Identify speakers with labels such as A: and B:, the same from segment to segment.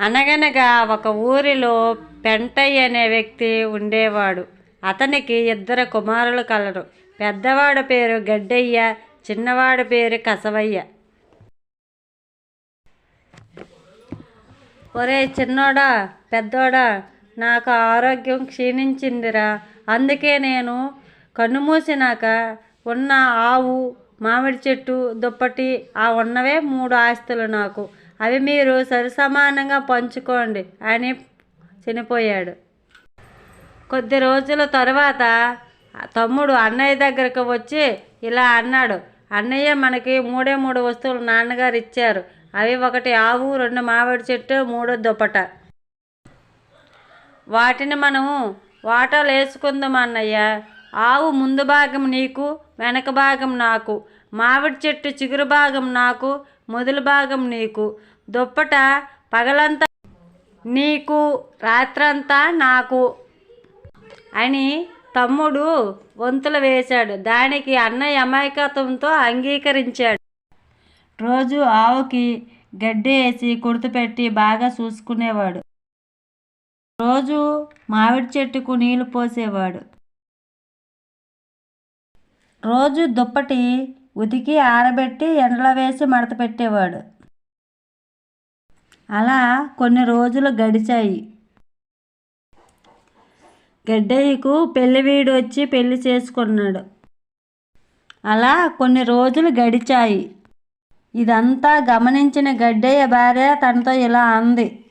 A: అనగనగా ఒక ఊరిలో పెంటయ్య అనే వ్యక్తి ఉండేవాడు. అతనికి ఇద్దరు కుమారులు కలరు. పెద్దవాడు పేరు గడ్డయ్య చిన్నవాడు పేరు కసవయ్య. ఒరే చిన్నోడా పెద్దోడా నాకు ఆరోగ్యం క్షీణించిందిరా. అందుకే నేను కన్నుమూసినాక ఉన్న ఆవు మామిడి చెట్టు దుప్పటి ఆ ఉన్నవే మూడు ఆస్తులు నాకు. అవి మీరు సరిసమానంగా పంచుకోండి అని చనిపోయాడు. కొద్ది రోజుల తర్వాత తమ్ముడు అన్నయ్య దగ్గరకు వచ్చి ఇలా అన్నాడు అన్నయ్య మనకి మూడే మూడు వస్తువులు నాన్నగారు ఇచ్చారు. అవి ఒకటి ఆవు రెండు మామిడి చెట్టు మూడు దుప్పట. వాటిని మనము వాటాలు వేసుకుందాం అన్నయ్య. ఆవు ముందు భాగం నీకు వెనక భాగం నాకు. మామిడి చెట్టు చిగురు భాగం నాకు మొదలు భాగం నీకు. దుప్పట పగలంతా నీకు రాత్రంతా నాకు అని తమ్ముడు వంతులు వేశాడు. దానికి అన్నయ్య అమాయకత్వంతో అంగీకరించాడు. రోజు ఆవుకి గడ్డి వేసి కుడుతుపెట్టి బాగా చూసుకునేవాడు. రోజు మామిడి చెట్టుకు నీళ్ళు పోసేవాడు. రోజు దుప్పటి ఉతికి ఆరబెట్టి ఎండలో వేసి మడత పెట్టేవాడు. అలా కొన్ని రోజులు గడిచాయి. గడ్డయ్యకు పెళ్ళి వీడు వచ్చి పెళ్ళి చేసుకున్నాడు. అలా కొన్ని రోజులు గడిచాయి. ఇదంతా గమనించిన గడ్డయ్య భార్య తనతో ఇలా అంది.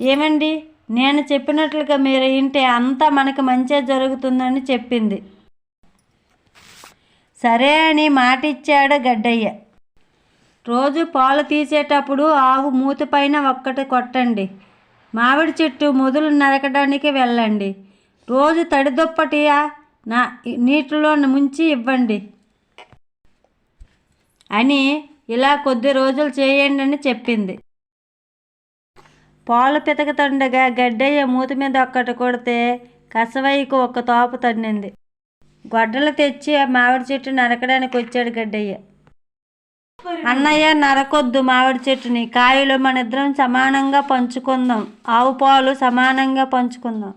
A: ఏమండి? నేను చెప్పినట్లుగా మీరు ఇంటి అంతా మనకి మంచి జరుగుతుందని చెప్పింది. సరే అని మాటిచ్చాడు గడ్డయ్య. రోజు పాలు తీసేటప్పుడు ఆవు మూతి పైన ఒక్కటి కొట్టండి. మామిడి చెట్టు మొదలు నరకడానికి వెళ్ళండి. రోజు తడిదుప్పటి నా నీటిలో ముంచి ఇవ్వండి. అని ఇలా కొద్ది రోజులు చేయండి అని చెప్పింది. పాలు పితకతుండగా గడ్డయ్య మూతి మీద ఒక్కటి కొడితే కసవయ్యకు ఒక్క తోపు తన్నింది. గొడ్డలు తెచ్చి ఆ మామిడి చెట్టు నరకడానికి వచ్చాడు గడ్డయ్య. అన్నయ్య నరకొద్దు మామిడి చెట్టుని. కాయలు మన ఇద్దరం సమానంగా పంచుకుందాం. ఆవు పాలు సమానంగా పంచుకుందాం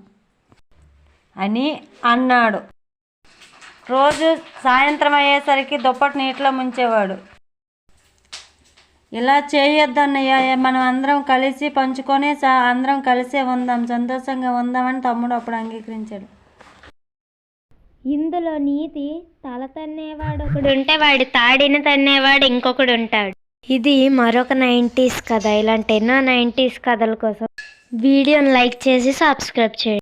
A: అని అన్నాడు. రోజు సాయంత్రం అయ్యేసరికి దుప్పటి నీటిలో ముంచేవాడు. ఇలా చేయొద్దు అన్నయ్య మనం అందరం కలిసి పంచుకొని అందరం కలిసే ఉందాం సంతోషంగా ఉందామని తమ్ముడు అప్పుడు అంగీకరించాడు.
B: ఇందులో నీతి తల తన్నేవాడు ఒకడు ఉంటే వాడి తాడిని తన్నేవాడు ఇంకొకడు ఉంటాడు. ఇది మరొక నైంటీస్ కథ. ఇలాంటి ఎన్నో నైంటీస్ కథల కోసం వీడియోని లైక్ చేసి సబ్స్క్రైబ్ చేయండి.